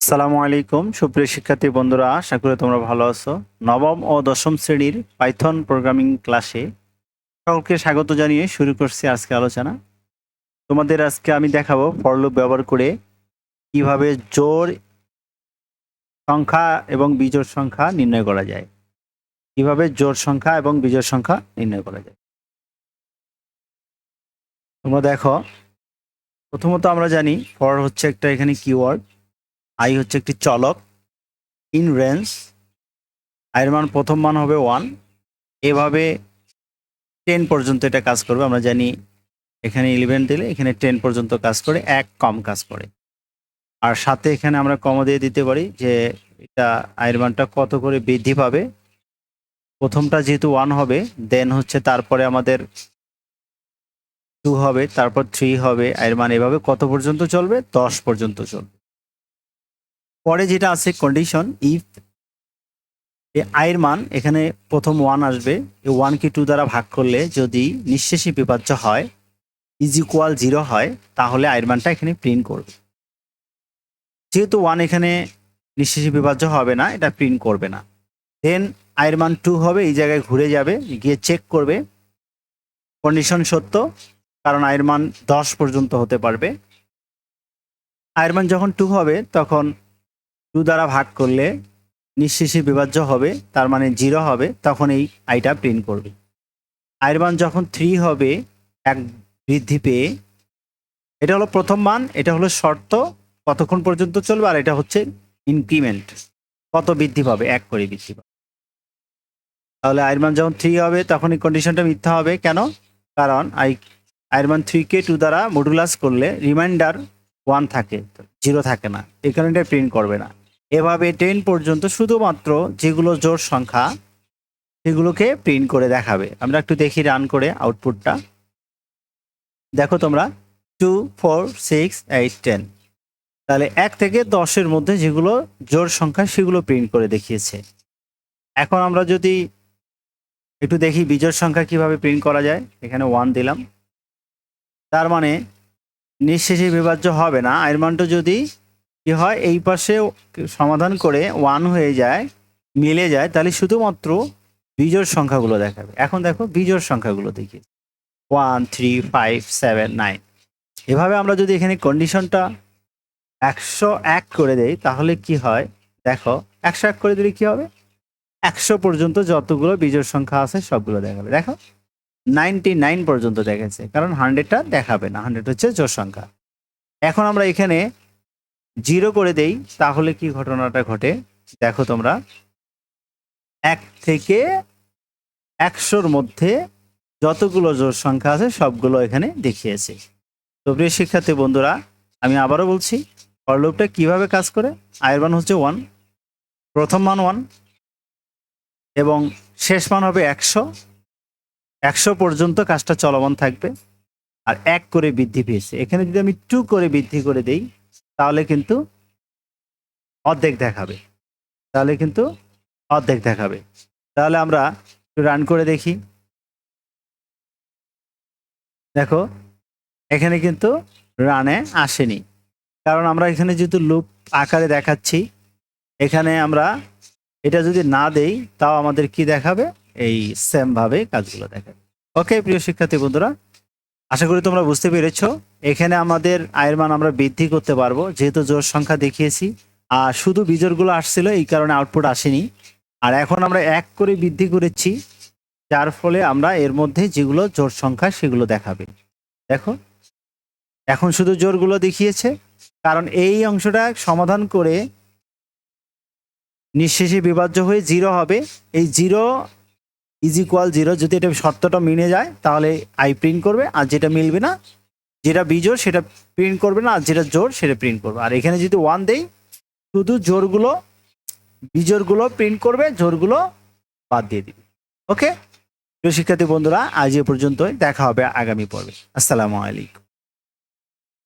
সালামু আলাইকুম, সুপ্রিয় শিক্ষার্থী বন্ধুরা, আশা করি তোমরা ভালো আছো। নবম ও দশম শ্রেণির পাইথন প্রোগ্রামিং ক্লাসে সকলকে স্বাগত জানিয়ে শুরু করছি আজকে আলোচনা। তোমাদের আজকে আমি দেখাবো ফরলুপ ব্যবহার করে কীভাবে জোর সংখ্যা এবং বিজোড় সংখ্যা নির্ণয় করা যায়। কীভাবে জোর সংখ্যা এবং বিজোড় সংখ্যা নির্ণয় করা যায়। তোমরা দেখো, প্রথমত আমরা জানি ফর হচ্ছে একটা এখানে কিওয়ার্ড আই হচ্ছে একটি চলক ইন রেঞ্জ আয়ের মান প্রথম মান হবে ওয়ান এভাবে টেন পর্যন্ত এটা কাজ করবে, আমরা জানি এখানে ইলেভেন দিলে এখানে টেন পর্যন্ত কাজ করে, এক কম কাজ করে। আর সাথে এখানে আমরা কম দিয়ে দিতে পারি যে এটা আয়ের মানটা কত করে বৃদ্ধি পাবে। প্রথমটা যেহেতু ওয়ান হবে দেন হচ্ছে তারপরে আমাদের টু হবে, তারপর থ্রি হবে আয়ের মান এভাবে কত পর্যন্ত চলবে? দশ পর্যন্ত চলবে। পরে যেটা আছে কন্ডিশন ইফ এই আয়ের মান এখানে প্রথম ওয়ান আসবে, এই ওয়ানকে টু দ্বারা ভাগ করলে যদি নিঃশেষী বিভাজ্য হয় ইজ ইকুয়াল জিরো হয়, তাহলে আয়ের মানটা এখানে প্রিন্ট করবে। যেহেতু ওয়ান এখানে নিঃশেষী বিভাজ্য হবে না, এটা প্রিন্ট করবে না। দেন আয়ের মান টু হবে, এই জায়গায় ঘুরে যাবে, গিয়ে চেক করবে। কন্ডিশন সত্য, কারণ আয়ের মান দশ পর্যন্ত হতে পারবে। আয়ের মান যখন টু হবে, তখন টু দ্বারা ভাগ করলে নিঃশেষে বিভাজ্য হবে, তার মানে জিরো হবে, তখন এই আইটা প্রিন্ট করবে। আয়ের মান যখন থ্রি হবে, এক বৃদ্ধি পেয়ে, এটা হলো প্রথম মান, এটা হলো শর্ত, কতক্ষণ পর্যন্ত চলবে, আর এটা হচ্ছে ইনক্রিমেন্ট কত বৃদ্ধি পাবে, এক করে বৃদ্ধি পাবে। তাহলে আয়ের মান যখন থ্রি হবে, তখন এই কন্ডিশনটা মিথ্যা হবে, কেন? কারণ আই আয়ের মান থ্রিকে টু দ্বারা মডুলাস করলে রিমাইন্ডার ওয়ান থাকে জিরো থাকে না, এই কারণে প্রিন্ট করবে না। এভাবে টেন পর্যন্ত শুধুমাত্র যেগুলো জোর সংখ্যা, সেগুলোকে প্রিন্ট করে দেখাবে। আমরা একটু দেখি রান করে আউটপুটটা দেখো তোমরা two four six eight ten তাহলে এক থেকে দশের মধ্যে যেগুলো জোর সংখ্যা, সেগুলো প্রিন্ট করে দেখিয়েছে। এখন আমরা যদি একটু দেখি বিজোড় সংখ্যা কীভাবে প্রিন্ট করা যায়। এখানে ওয়ান দিলাম। তার মানে নিঃশেষে বিভাজ্য হবে না। এর মানটা যদি কি হয়? এই পাশে সমাধান করে ওয়ান হয়ে যায়, মিলে যায়, তাহলে শুধুমাত্র বিজোড় সংখ্যাগুলো দেখাবে। এখন দেখো বিজোড় সংখ্যাগুলো দেখি। One three five seven nine এভাবে আমরা যদি এখানে কন্ডিশনটা একশো এক করে দেই, তাহলে কি হয়? দেখো, একশো এক করে দিলে কি হবে? একশো পর্যন্ত যতগুলো বিজোড় সংখ্যা আছে, সবগুলো দেখাবে। দেখো নাইনটি নাইন পর্যন্ত দেখাচ্ছে, কারণ হান্ড্রেডটা দেখাবে না। হান্ড্রেড হচ্ছে জোর সংখ্যা। এখন আমরা এখানে জিরো করে দেই, তাহলে কি ঘটনাটা ঘটে? দেখো তোমরা। এক থেকে একশোর মধ্যে যতগুলো জোর সংখ্যা আছে, সবগুলো এখানে দেখিয়েছে। তো প্রিয় শিক্ষার্থী বন্ধুরা, আমি আবারও বলছি ফরলুপটা কীভাবে কাজ করে? আয়ের মান হচ্ছে ওয়ান প্রথম মান ওয়ান এবং শেষ মান হবে একশো। একশো পর্যন্ত কাজটা চলমান থাকবে, আর এক করে বৃদ্ধি পেয়েছে। এখানে যদি আমি টু করে বৃদ্ধি করে দেই তাহলে কিন্তু অর্ধেক দেখাবে। তাহলে কিন্তু অর্ধেক দেখাবে। তাহলে আমরা একটু রান করে দেখি। দেখো, এখানে কিন্তু রানে আসেনি। কারণ আমরা এখানে যেহেতু লুপ আকারে দেখাচ্ছি, এখানে আমরা এটা যদি না দেই, তাও আমাদের কি দেখাবে? এই সেমভাবে কাজগুলো দেখাবে। ওকে প্রিয় শিক্ষার্থী বন্ধুরা আশা করি তোমরা বুঝতে পেরেছ। এখানে আমাদের আয়ের মান আমরা বৃদ্ধি করতে পারব, যেহেতু জোর সংখ্যা দেখিয়েছি। আর শুধু বিজোরগুলো আসছিল, এই কারণে আউটপুট আসেনি। আর এখন আমরা এক করে বৃদ্ধি করেছি, যার ফলে আমরা এর মধ্যে যেগুলো জোর সংখ্যা সেগুলো দেখাবে। দেখো, এখন শুধু জোরগুলো দেখিয়েছে, কারণ এই অংশটা সমাধান করে নিঃশেষে বিভাজ্য হয়ে জিরো হবে। এই জিরো ইজ ইকুয়াল জিরো যদি এটা শর্তটা মিলে যায়, তাহলে আই প্রিন্ট করবে, আর যেটা মিলবে না, যেটা বিজোর সেটা প্রিন্ট করবে না, আর যেটা জোর সেটা প্রিন্ট করবে। আর এখানে যদি ওয়ান দেই, শুধু জোরগুলো বিজোরগুলো প্রিন্ট করবে জোরগুলো বাদ দিয়ে দিবে। ওকে প্রিয় শিক্ষার্থী বন্ধুরা, আজ এ পর্যন্তই, দেখা হবে আগামী পর্বে। আসসালামু আলাইকুম।